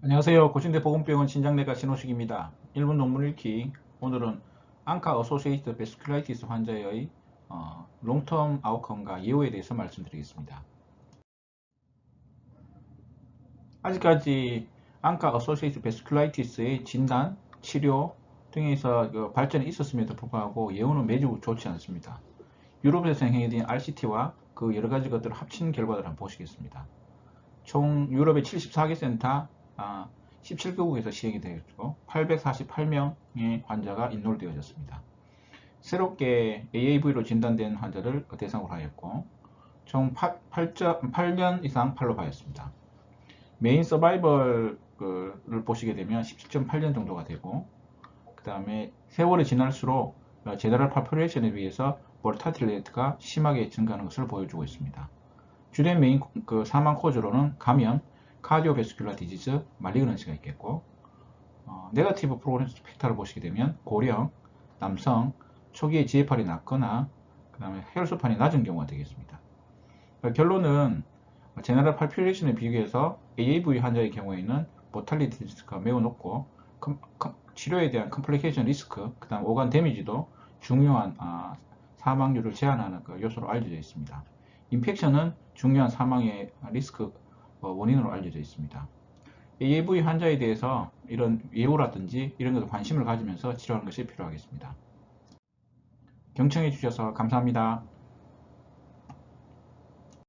안녕하세요. 고신대 보건병원 신장내과 신호식입니다. 1분 논문 읽기. 오늘은 앙카 어소시에이트 베스큘라이티스 환자의 어, 롱텀 아웃컴과 예후에 대해서 말씀드리겠습니다. 아직까지 앙카 어소시에이트 베스큘라이티스의 진단, 치료 등에서 그 발전이 있었음에도 불구하고 예후는 매우 좋지 않습니다. 유럽에서 행해진 RCT와 그 여러 가지 것들을 합친 결과를 한번 보시겠습니다. 총 유럽의 74개 센터 아, 17개국에서 시행이 되었고 848명의 환자가 인롤되어졌습니다. 새롭게 AAV로 진단된 환자를 대상으로 하였고 총 8, 8년 이상 팔로우하였습니다. 메인 서바이벌을 보시게 되면 17.8년 정도가 되고 그 다음에 세월이 지날수록 제너럴 파푸레이션에 비해서 몰타틸레이트가 심하게 증가하는 것을 보여주고 있습니다. 주된 메인 그 사망 코즈로는 감염, 카디오베스큘라 디지즈, 말리그넌시가 있겠고 어, 네거티브 프로그레스 팩터를 보시게 되면 고령, 남성, 초기에 GFR이 낮거나 그 다음에 혈소판이 낮은 경우가 되겠습니다. 그러니까 결론은 제너럴 팔퓰레이션에 비교해서 AAV 환자의 경우에는 모탈리티 리스크가 매우 높고 컴, 컴, 치료에 대한 컴플리케이션 리스크, 그 다음 오간 데미지도 중요한 아, 사망률을 제한하는 그 요소로 알려져 있습니다. 인펙션은 중요한 사망의 리스크 어, 원인으로 알려져 있습니다. AAV 환자에 대해서 이런 예후라든지 이런 것에 관심을 가지면서 치료하는 것이 필요하겠습니다. 경청해 주셔서 감사합니다.